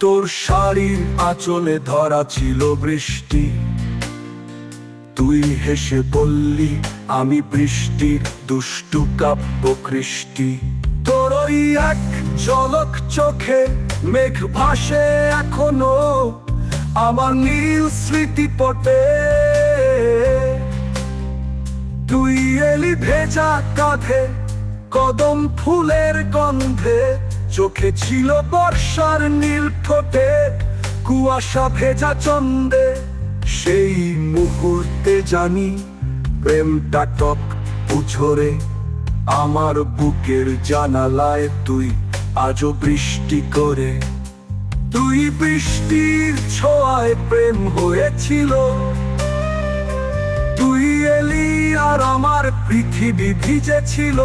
তোর শাড়ির আঁচলে ধরা ছিল বৃষ্টি। তুই হেসে বললি, আমি বৃষ্টির দুষ্টু কাব্য কৃষ্টি। তোর ওই এক ঝলক চোখে মেঘ ভাসে এখনও, আমার নীল স্মৃতি পটে। তুই এলি ভেজা কাঁধে কদম ফুলের গন্ধে চোখে ছিল বর্ষার নীল ঠোঁটে, কুয়াশা ভেজা চন্দে। সেই মুহূর্তে জানি প্রেমটা টক উছরে, আমার বুকের জানালায় তুই আজও বৃষ্টি করে। তুই বৃষ্টির ছোঁয়ায় প্রেম হয়েছিল। তুই এলি আর আমার পৃথিবী ভিজেছিল।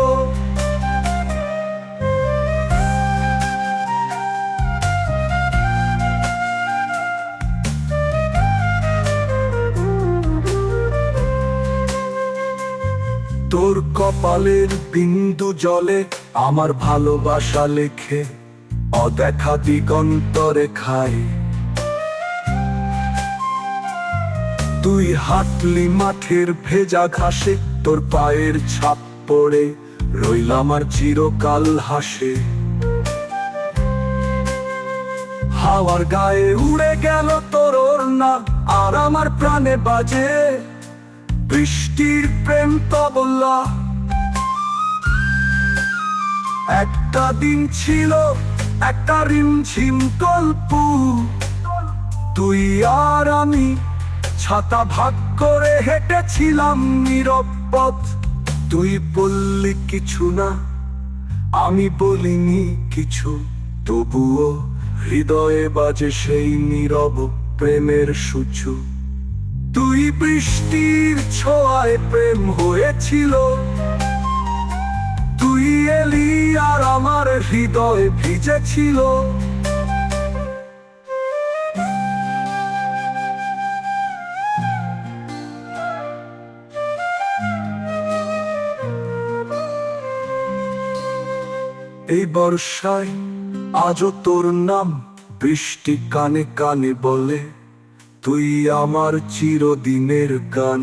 তোর কপালের বিন্দু জলে আমার ভালোবাসা লেখে, অদেখা দিগন্তরে খায় তুই হাঁটলি মাঠের ভেজা ঘাসে, তোর পায়ের ছাপ পড়ে, রইলাম আর চিরকাল হাসে। হাওয়ার গায়ে উড়ে গেল তোর না আর আমার প্রাণে বাজে। বৃষ্টির প্রেম তবলা একটা দিন ছিল, একটা রিমঝিম গল্প তুই আর আমি ছাতা ভাগ করে হেঁটেছিলাম নীরব পথ। তুই বললি কিছু না, আমি বলিনি কিছু। তবুও হৃদয়ে বাজে সেই নীরব প্রেমের সূচু। তুই বৃষ্টির ছোঁয়ায় প্রেম হয়েছিল। তুই এলি আর আমার হৃদয় ভিজেছিল। এই বর্ষায় আজও তোর নাম বৃষ্টি কানে কানে বলে। তুই আমার চিরদিনের গান।